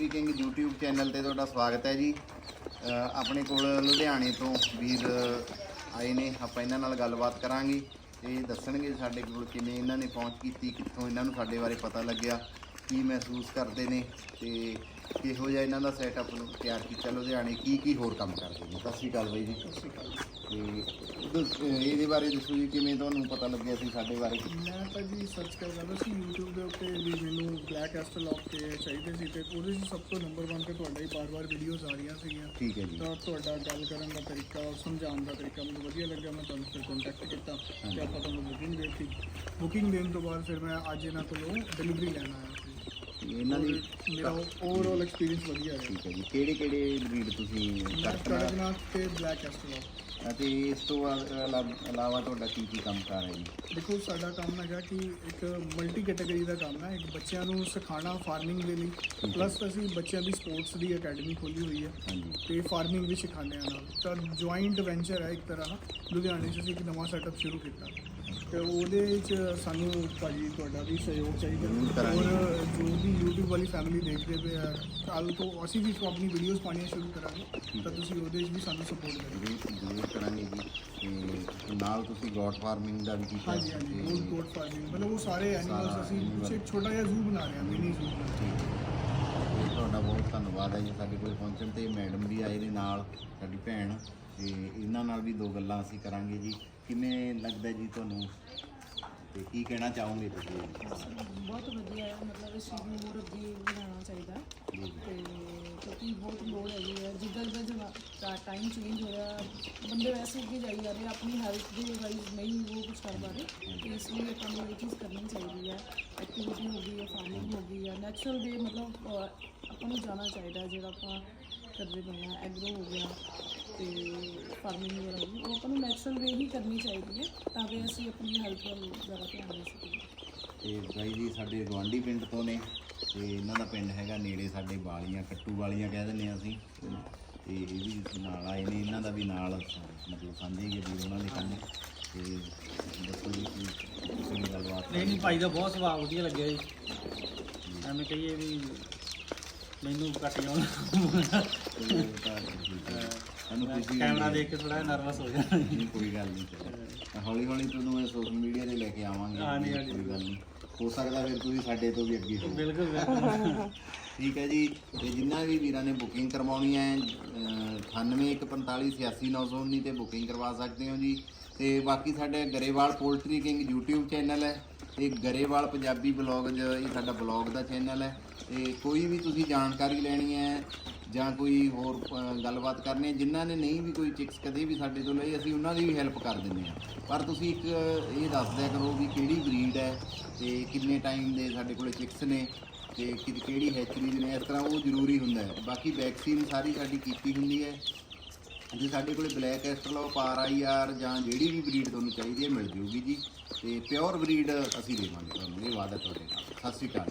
Poultry king YouTube channel ਤੇ ਤੁਹਾਡਾ ਸਵਾਗਤ ਹੈ ਜੀ। ਆਪਣੇ ਕੋਲ ਲੁਧਿਆਣੇ ਤੋਂ ਵੀਰ ਆਏ ਨੇ, ਆਪਾਂ ਇਹਨਾਂ ਨਾਲ ਗੱਲਬਾਤ ਕਰਾਂਗੇ। ਤੇ ਦੱਸਣਗੇ ਸਾਡੇ ਕੋਲ ਕਿਵੇਂ ਇਹਨਾਂ ਨੇ ਪਹੁੰਚ ਕੀਤੀ, ਕਿੱਥੋਂ ਇਹਨਾਂ ਨੂੰ ਸਾਡੇ ਬਾਰੇ ਪਤਾ ਲੱਗਿਆ, ਕੀ ਮਹਿਸੂਸ ਕਰਦੇ ਨੇ ਤੇ ਕਿਹੋ ਜਿਹਾ ਇਹਨਾਂ ਦਾ ਸੈਟਅਪ ਨੂੰ ਤਿਆਰ ਕੀਤਾ ਲੁਧਿਆਣੇ ਕੀ ਕੀ ਹੋਰ ਕੰਮ ਕਰਦੇ ਨੇ? ਸਤਿ ਸ਼੍ਰੀ ਅਕਾਲ ਬਾਈ ਜੀ। ਤੇ ਦੱਸ- ਇਹਦੇ ਬਾਰੇ ਦੱਸੋ ਜੀ ਕਿਵੇਂ ਤੁਹਾਨੂੰ ਪਤਾ ਲੱਗਿਆ ਸੀ ਸਾਡੇ ਬਾਰੇ? ਮੈਂ ਤਾਂ ਜੀ ਸਰਚ ਕਰ ਰਿਹਾ ਸੀ YouTube ਦੇ ਉੱਤੇ ਵੀ ਮੈਨੂੰ ਬਲੈਕ ਐਸਟਰਲੌਕ ਤੇ ਚਾਹੀਦੇ ਸੀ ਤੇ ਉਹਦੇ 'ਚ ਸਭ ਤੋਂ ਨੰਬਰ 1 ਤੇ ਤੁਹਾਡਾ ਹੀ ਬਾਰ-ਬਾਰ ਵੀਡੀਓਜ਼ ਆ ਰਹੀਆਂ ਸੀਗੀਆਂ। ਠੀਕ ਹੈ ਜੀ। ਤਾਂ ਤੁਹਾਡਾ ਗੱਲ ਕਰਨ ਦਾ ਤਰੀਕਾ ਔਰ ਸਮਝਾਉਣ ਦਾ ਤਰੀਕਾ ਮੈਨੂੰ ਵਧੀਆ ਲੱਗਿਆ ਮੈਂ ਤੁਹਾਨੂੰ ਫਿਰ ਕੰਟੈਕਟ ਕੀਤਾ ਤੇ ਆਪਾਂ ਤੁਹਾਨੂੰ ਬੁਕਿੰਗ ਦੇ ਦਿੱਤੀ ਬੁਕਿੰਗ ਦੇਣ ਤੋਂ ਬਾਅਦ ਫਿਰ ਮੈਂ ਅੱਜ ਇਹਨਾਂ ਕੋਲੋਂ ਡਿਲੀਵਰੀ ਲੈਣ ਆਇਆ ਸੀ। ਇਹਨਾਂ ਦੀ ਮੇਰਾ ਓਵਰਆਲ ਐਕਸਪੀਰੀਅੰਸ ਵਧੀਆ ਰਿਹਾ ਠੀਕ ਹੈ ਜੀ। ਕਿਹੜੇ ਕਿਹੜੇ ਬਰੀਡ ਤੁਸੀਂ ਕਰਕਨਾ ਕਰਕਨਾਥ ਤੇ ਬਲੈਕ ਐਸਟਰਲੌਕ ਅਤੇ ਇਸ ਤੋਂ ਇਲਾ- ਇਲਾਵਾ ਤੁਹਾਡਾ ਕੀ ਕੀ ਕੰਮਕਾਰ ਹੈ ਜੀ? ਦੇਖੋ ਸਾਡਾ ਕੰਮ ਹੈਗਾ ਕਿ ਇੱਕ ਮਲਟੀ ਕੈਟਾਗਰੀ ਦਾ ਕੰਮ ਹੈ। ਇੱਕ ਬੱਚਿਆਂ ਨੂੰ ਸਿਖਾਉਣਾ ਫਾਰਮਿੰਗ ਦੇ ਲਈ। ਪਲੱਸ ਅਸੀਂ ਬੱਚਿਆਂ ਦੀ ਸਪੋਰਟਸ ਦੀ ਅਕੈਡਮੀ ਖੋਲੀ ਹੋਈ ਹੈ। ਹਾਂਜੀ। ਤੇ ਫਾਰਮਿੰਗ ਵੀ ਸਿਖਾਉਂਦੇ ਆ ਨਾਲ। ਤਾਂ ਜੁਆਇੰਟ ਵੈਂਚਰ ਹੈ ਇੱਕ ਤਰ੍ਹਾਂ। ਦਾ ਲੁਧਿਆਣੇ 'ਚ ਅਸੀਂ ਇੱਕ ਨਵਾਂ ਸੈਟਅਪ ਸ਼ੁਰੂ ਕੀਤਾ। ਤੇ ਉਹਦੇ 'ਚ ਸਾਨੂੰ ਭਾਜੀ ਤੁਹਾਡਾ ਵੀ ਸਹਿਯੋਗ ਚਾਹੀਦਾ। ਕਰਾਂਗੇ। ਔਰ ਜੋ ਵੀ YouTube ਵਾਲੀ ਫੈਮਿਲੀ ਦੇਖਦੇ ਪਏ ਆ ਕੱਲ ਤੋਂ ਅਸੀਂ ਵੀ ਆਪਣੀ ਵੀਡੀਓਜ਼ ਪਾਉਣੀਆਂ ਸ਼ੁਰੂ ਕਰਾਂਗੇ ਤਾਂ ਤੁਸੀਂ ਉਹਦੇ 'ਚ ਵੀ ਸਾਨੂੰ ਸਪੋਰਟ ਕਰੋ ਜ਼ਰੂਰ ਜ਼ਰੂਰ ਕਰਾਂਗੇ ਜੀ। ਤੇ ਨਾਲ ਤੁਸੀਂ ਗੋਟ ਫਾਰਮਿੰਗ ਦਾ ਵੀ ਕੀਤਾ ਹਾਂਜੀ ਹਾਂਜੀ ਤੇ- ਗੋਲ ਕੋਟ ਫਾਰਮਿੰਗ ਮਤਲਬ ਉਹ ਸਾਰੇ ਐਨੀਮਲਸ ਅਸੀਂ animal। ਇੱਕ ਛੋਟਾ ਜਿਹਾ ਜ਼ੂ ਬਣਾ ਰਹੇ ਹਾਂ ਮਿਨੀ ਜ਼ੂ। ਤੇ ਤੁਹਾਡਾ ਬਹੁਤ ਧੰਨਵਾਦ ਹੈ ਜੀ ਸਾਡੇ ਕੋਲ ਪਹੁੰਚਣ ਤੇ। ਮੈਡਮ ਵੀ ਆਏ ਨੇ ਨਾਲ ਸਾਡੀ ਭੈਣ। ਤੇ ਇਹਨਾਂ ਨਾਲ ਵੀ ਦੋ ਗੱਲਾਂ ਅਸੀਂ ਕਰਾਂਗੇ ਜੀ। ਕਿਵੇਂ ਲੱਗਦਾ ਜੀ ਤੁਹਾਨੂੰ? ਤੇ ਕੀ ਕਹਿਣਾ ਚਾਹੋਗੇ ਤੁਸੀਂ? ਬਹੁਤ ਵਧੀਆ ਹੈ ਮਤਲਬ ਇਸ ਚੀਜ਼ ਨੂੰ ਹੋਰ ਅੱਗੇ ਵਧਾਉਣਾ ਚਾਹੀਦਾ ਹੈ। ਤੇ ਕਿਉਂਕਿ ਬਹੁਤ ਲੋੜ ਹੈਗੀ ਹੈ। ਜਿੱਦਾਂ ਜਿੱਦਾਂ ਜਮਾ ਟਾਈਮ ਚੇਂਜ ਹੋਇਆ ਬੰਦੇ ਵੈਸੇ ਅੱਗੇ ਜਾਈ ਜਾ ਰਹੇ ਆਪਣੀ ਹੈਲਥ ਦੇ ਵਾਈਜ਼ ਨਹੀਂ ਉਹ ਕੁਝ ਕਰ ਪਾ ਰਹੇ। ਤੇ ਇਸ ਲਈ ਆਪਾਂ ਨੂੰ ਇਹ ਚੀਜ਼ ਕਰਨੀ ਚਾਹੀਦੀ ਹੈ। ਐਕਟੀਵਿਟੀ ਹੋ ਗਈ ਹੈ ਫਾਰਮਿੰਗ ਹੋ ਗਈ ਹੈ ਨੈਚੁਰਲ ਵੇ ਮਤਲਬ ਆਪਾਂ ਨੂੰ ਜਾਣਾ ਚਾਹੀਦਾ ਹੈ ਜਿਹੜਾ ਆਪਾਂ ਕਰਦੇ ਪਏ ਹਾਂ ਐਗਰੋ ਹੋ ਗਿਆ। ਫਾਰਮਿੰਗ ਵਗੈਰਾ ਹੋ ਗਈ ਉਹ ਆਪਾਂ ਨੂੰ ਨੈਚੁਰਲ ਵੇ ਹੀ ਕਰਨੀ ਚਾਹੀਦੀ ਹੈ ਤਾਂ ਕਿ ਅਸੀਂ ਆਪਣੀ ਹੈਲਥ ਵੱਲ ਜ਼ਿਆਦਾ ਧਿਆਨ ਦੇ ਸਕੀਏ। ਤੇ ਬਾਈ ਜੀ ਸਾਡੇ ਗਵਾਂਢੀ ਪਿੰਡ ਤੋਂ ਨੇ ਤੇ ਇਹਨਾਂ ਦਾ ਪਿੰਡ ਹੈਗਾ ਨੇੜੇ ਸਾਡੇ ਬਾਲੀਆਂ ਕੱਟੂ ਵਾਲੀਆਂ ਕਹਿ ਦਿੰਦੇ ਹਾਂ ਅਸੀਂ। ਤੇ ਇਹ ਵੀ ਨਾਲ ਆਏ ਨੇ ਇਹਨਾਂ ਦਾ ਵੀ ਨਾਲ ਮਤਲਬ ਸਾਂਝੇ ਹੀ ਵੀਰ ਉਹਨਾਂ ਦੇ ਕੰਮ। ਤੇ ਦੱਸੋ ਜੀ ਕੀ ਤੁਸੀਂ ਗੱਲਬਾਤ ਨਹੀਂ ਨਹੀਂ ਭਾਈ ਦਾ ਬਹੁਤ ਸੁਭਾਅ ਵਧੀਆ ਲੱਗਿਆ ਜੀ। ਐਵੇਂ ਕਹੀਏ ਵੀ ਮੈਨੂੰ ਘੱਟ ਜਾਉਣ ਸਾਨੂੰ ਖੁਸ਼ੀ ਕੈਮਰਾ। ਦੇਖ ਕੇ ਥੋੜਾ ਨਰਵਸ ਹੋ ਨਹੀਂ ਕੋਈ ਗੱਲ ਨਹੀਂ ਹੌਲੀ ਹੌਲੀ ਤੁਹਾਨੂੰ ਮੈਂ ਸੋਸ਼ਲ ਮੀਡੀਆ ਤੇ ਲੈ ਕੇ ਆਵਾਂਗੇ। ਹਾਂਜੀ, ਹਾਂਜੀ। ਕੋਈ ਗੱਲ ਨਹੀਂ। ਹੋ ਸਕਦਾ ਫਿਰ ਤੁਸੀਂ ਸਾਡੇ ਤੋਂ ਵੀ ਅੱਗੇ ਹੋ। ਬਿਲਕੁਲ ਬਿਲਕੁਲ। ਠੀਕ ਹੈ ਜੀ ਤੇ ਜਿੰਨਾ ਵੀ ਵੀਰਾਂ ਨੇ ਬੁਕਿੰਗ ਕਰਵਾਉਣੀ ਹੈ 9814586919 ਤੇ ਬੁਕਿੰਗ ਕਰਵਾ ਸਕਦੇ ਹੋ ਜੀ। ਤੇ ਬਾਕੀ ਸਾਡੇ Grewal poultry king YouTube channel ਹੈ। ਤੇ ਗਰੇਵਾਲ ਪੰਜਾਬੀ ਬਲੌਗ ਇਹ ਸਾਡਾ ਬਲੌਗ ਦਾ ਚੈਨਲ ਹੈ। ਤੇ ਕੋਈ ਵੀ ਤੁਸੀਂ ਜਾਣਕਾਰੀ ਲੈਣੀ ਹੈ ਜਾਂ ਕੋਈ ਹੋਰ ਅ, ਗੱਲਬਾਤ ਕਰਨੀ ਹੈ ਜਿਨ੍ਹਾਂ ਨੇ ਨਹੀਂ ਵੀ ਕੋਈ ਚਿਕਸ ਕਦੇ ਵੀ ਸਾਡੇ ਤੋਂ ਲਈ ਅਸੀਂ ਉਹਨਾਂ ਦੀ ਵੀ ਹੈਲਪ ਕਰ ਦਿੰਦੇ ਹਾਂ। ਪਰ ਤੁਸੀਂ ਇੱਕ ਇਹ ਦੱਸ ਦਿਆ ਕਰੋ ਵੀ ਕਿਹੜੀ ਬਰੀਡ ਹੈ ਤੇ ਕਿੰਨੇ ਟਾਈਮ ਦੇ ਸਾਡੇ ਕੋਲੇ ਚਿਕਸ ਨੇ ਤੇ ਕਿ ਕਿਹੜੀ ਹੈਚਰੀ ਨੇ ਇਸ ਤਰ੍ਹਾਂ ਉਹ ਜ਼ਰੂਰੀ ਹੁੰਦਾ ਹੈ। ਬਾਕੀ ਵੈਕਸੀਨ ਸਾਰੀ ਸਾਡੀ ਕੀਤੀ ਹੁੰਦੀ ਹੈ। ਜੇ ਸਾਡੇ ਕੋਲੇ ਬਲੈਕ ਐਸਟਰਲੋ ਪਾਰ ਆਈ ਆਰ ਜਾਂ ਜਿਹੜੀ ਵੀ ਬਰੀਡ ਤੁਹਾਨੂੰ ਚਾਹੀਦੀ ਹੈ ਮਿਲ ਜੂਗੀ ਜੀ। ਤੇ ਪਿਓਰ ਬਰੀਡ ਅਸੀਂ ਦੇਵਾਂਗੇ ਤੁਹਾਨੂੰ ਇਹ ਵਾਅਦਾ ਤੁਹਾਡੇ ਨਾਲ। ਸਤਿ ਸ਼੍ਰੀ ਅਕਾਲ।